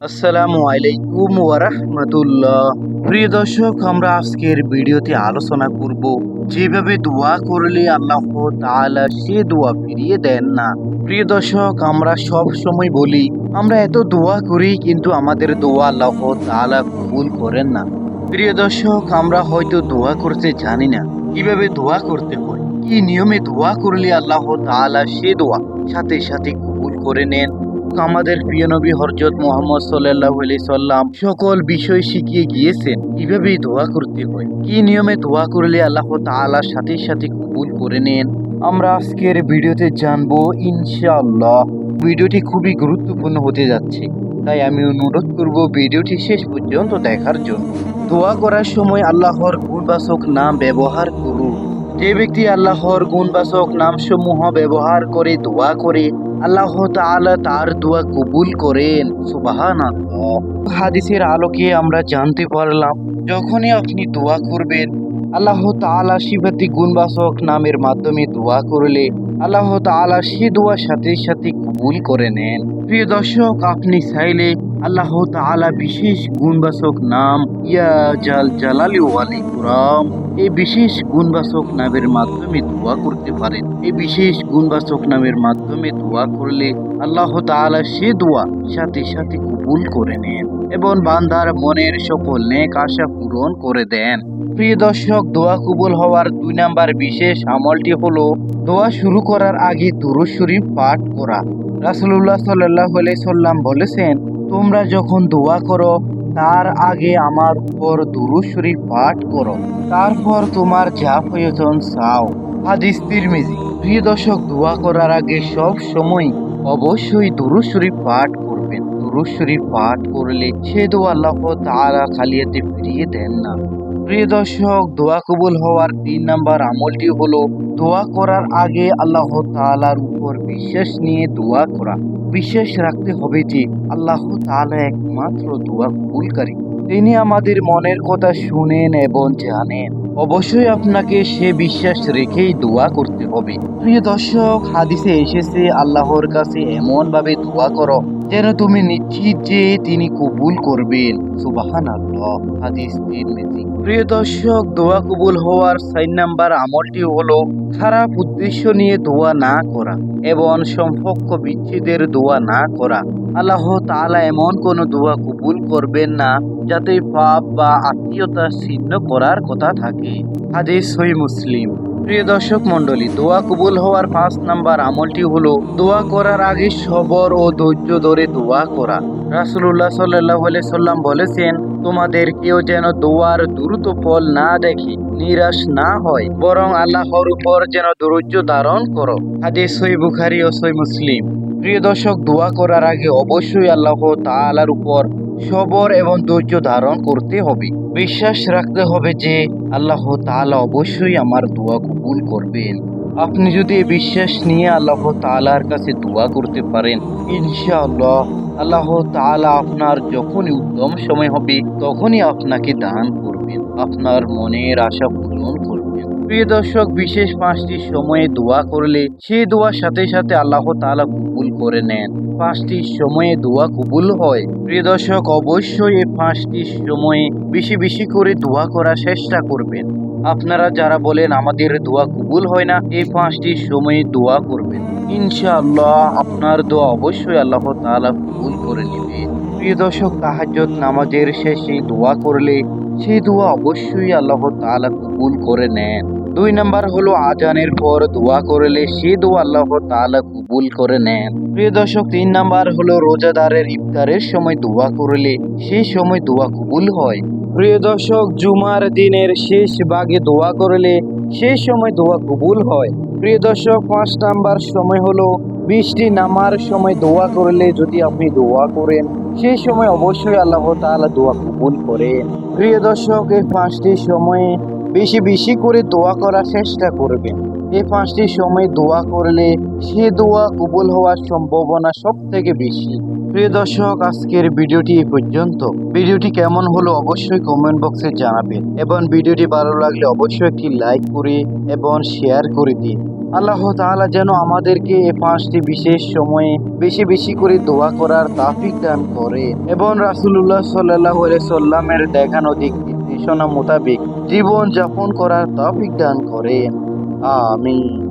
আসসালামু আলাইকুম ওয়ারাহমাতুল্লাহ। প্রিয় দর্শক, আমরা আজকের ভিডিওতে আলোচনা করব, যেভাবে দোয়া করলে আল্লাহ তাআলা সে দোয়া ফিরিয়ে দেন না। প্রিয় দর্শক, আমরা সব সময় বলি, আমরা এত দোয়া করি কিন্তু আমাদের দোয়া আল্লাহ তাআলা কবুল করেন না। প্রিয় দর্শক, আমরা হয়তো দোয়া করতে জানি না, কীভাবে দোয়া করতে হয়, কি নিয়মে দোয়া করলে আল্লাহ তাআলা সে দোয়া সাথে সাথে কবুল করে নেন। আমাদের প্রিয় নবী হরজত মোহাম্মদ সাল্লাহ আলি সাল্লাম সকল বিষয় শিখিয়ে গিয়েছেন। কীভাবে দোয়া করতে হয়? কি নিয়মে দোয়া করলে আল্লাহ তাআলার সাথে সাথে কবুল করে নেন? আমরা আজকের ভিডিওতে জানব, ইনশাআল্লাহ। ভিডিওটি খুবই গুরুত্বপূর্ণ হতে যাচ্ছে। তাই আমি অনুরোধ করব ভিডিওটি শেষ পর্যন্ত দেখার জন্য। দোয়া করার সময় আল্লাহর গুণবাচক নাম ব্যবহার করুন। যে ব্যক্তি আল্লাহর গুণবাচক নামসমূহ ব্যবহার করে দোয়া করে আল্লাহ তাআলা তার দোয়া কবুল করেন সুবাহান হাদিসের আলোকে আমরা জানতে পারলাম, যখনই আপনি দোয়া করবেন, আল্লাহ তাআলা শিবাতি গুণবাচক নামের মাধ্যমে দোয়া করলে আল্লাহ তাআলা সে দোয়ার সাথে সাথে কবুল করে নেন। প্রিয় দর্শক, আপনি চাইলে আল্লাহ তাআলা বিশেষ গুণবাচক নাম ইয়া জাল জালালি ওয়ালি কুরাম এই বিশেষ গুণবাচক নামের মাধ্যমে দোয়া করতে পারেন। এই বিশেষ গুণবাচক নামের মাধ্যমে দোয়া করলে আল্লাহ তাআলা সে দোয়া সাথে সাথে কবুল করে নেন এবং বান্দার মনের সকল নেক আশা পূরণ করে দেন। প্রিয় দর্শক, দোয়া কবুল হওয়ার দুই নাম্বার বিশেষ আমলটি হলো দোয়া শুরু করার আগে দুরুদ শরীফ পাঠ করা। রাসূলুল্লাহ সাল্লাহ সাল্লাম বলেছেন, তোমরা যখন দোয়া করো তার আগে আমার উপর দুরুদ শরীফ পাঠ করো। তারপর তোমার যা প্রয়োজন চাও। হাদিস তিরমিজি। প্রিয় দর্শক, দোয়া করার আগে সব সময় অবশ্যই দুরুদ শরীফ পাঠ করবেন। দুরুদ শরীফ পাঠ করলে সে দোয়া আল্লাহ তাআলা খালিয়াতে ফিরিয়ে দেন না। প্রিয় দর্শক, দোয়া কবুল হওয়ার তিন নাম্বার আমলটি হলো দোয়া করার আগে আল্লাহ তাআলার উপর বিশ্বাস নিয়ে দোয়া করা। বিশ্বাস রাখতে হবে যে আল্লাহ তাআলা একমাত্র দোয়া কবুলকারী। তিনি আমাদের মনের কথা শুনেন এবং জানেন। অবশ্যই আপনাকে সে বিশ্বাস রেখেই দোয়া করতে হবে। প্রিয় দর্শক, হাদিসে এসেছে, আল্লাহর কাছে এমন ভাবে দোয়া করো, যেন তুমি নিশ্চিত যে তিনি কবুল করবেন। সুবাহান আল্লাহ হাদিস তিরমিজি প্রিয় দর্শক, দোয়া কবুল হওয়ার সাইন নাম্বার আমলটি হলো খারাপ উদ্দেশ্য নিয়ে দোয়া না করা এবং সম্পর্ক বিচ্ছেদের দোয়া না করা। আল্লাহ তালা এমন কোন দোয়া কবুল করবেন না যাতে পাপ বা আত্মীয়তা ছিন্ন করার কথা থাকে। হাদিস সই মুসলিম। প্রিয় দর্শক মণ্ডলী, দোয়া কবুল হওয়ার পাঁচ নাম্বার আমলটি হলো, দোয়া করার আগে সবর ও ধৈর্য ধরে দোয়া করা। রাসুল্লাহ সাল্লাহ সাল্লাম বলেছেন, তোমাদের কেউ যেন দোয়ার দ্রুত ফল না দেখে নিরাশ না হয়, বরং আল্লাহর উপর যেন ধৈর্য ধারণ করো। হাদিস সই বুখারি ও সই মুসলিম। প্রিয় দর্শক, দোয়া করার আগে অবশ্যই আল্লাহ তাআলার উপর সবর এবং ধৈর্য ধারণ করতে হবে। বিশ্বাস রাখতে হবে যে আল্লাহ তাআলা অবশ্যই আমার দোয়া কবুল করবেন। আপনি যদি বিশ্বাস নিয়ে আল্লাহ তালার কাছে দোয়া করতে পারেন, ইনশাআল্লাহ আল্লাহ তাআলা আপনার যখনই উত্তম সময় হবে, তখনই আপনাকে দান করবেন। আপনার মনের আশা পূরণ প্রিয় দর্শক, বিশেষ পাঁচটি সময়ে দোয়া করলে সে দোয়ার সাথে সাথে আল্লাহ তাআলা কবুল করে নেন। পাঁচটি সময়ে দোয়া কবুল হয়। প্রিয় দর্শক, অবশ্যই এই পাঁচটি সময়ে বেশি বেশি করে দোয়া করার চেষ্টা করবেন। আপনারা যারা বলেন আমাদের দোয়া কবুল হয় না, এই পাঁচটি সময়ে দোয়া করবেন। ইনশাআল্লাহ আপনার দোয়া অবশ্যই আল্লাহ তাআলা কবুল করে নেবে। প্রিয় দর্শক, তাহাজ্জুদ নামাজের শেষে দোয়া করলে সেই দোয়া অবশ্যই আল্লাহ তাআলা কবুল করে নেন। দুই নাম্বার হলো আজানের পর দোয়া করলে সে দোয়া আল্লাহ তাআলা কবুল করে নেন। প্রিয় দর্শক, তিন নাম্বার হলো রোজাদারের ইফতারের সময় দোয়া করলে সেই সময় দোয়া কবুল হয়। প্রিয় দর্শক, জুমার দিনের শেষ ভাগে দোয়া করলে সেই সময় দোয়া কবুল হয়। প্রিয় দর্শক, পাঁচ নাম্বার সময় হলো বৃষ্টি নামার সময় দোয়া করলে যদি আপনি দোয়া করেন, সেই সময় অবশ্যই আল্লাহ তাআলা দোয়া কবুল করেন। প্রিয় দর্শক, এই পাঁচটি সময়ে বেশি বেশি করে দোয়া করার চেষ্টা করবেন। এই পাঁচটি সময় দোয়া করলে সে দোয়া কবুল হওয়ার সম্ভাবনা সব থেকে বেশি। প্রিয় দর্শক, আজকের ভিডিওটি এই পর্যন্ত। ভিডিওটি কেমন হলো অবশ্যই কমেন্ট বক্সে জানাবেন এবং ভিডিওটি ভালো লাগলে অবশ্যই একটি লাইক করে এবং শেয়ার করে দিন। আল্লাহ তাআলা যেন আমাদেরকে এই পাঁচটি বিশেষ সময়ে বেশি বেশি করে দোয়া করার তাফিক দান করে এবং রাসুল্লাহ আলাইহি সাল্লামের দেখানো দিক নির্দেশনা মোতাবেক জীবন যাপন করার তাফিক দান করেন আমিন।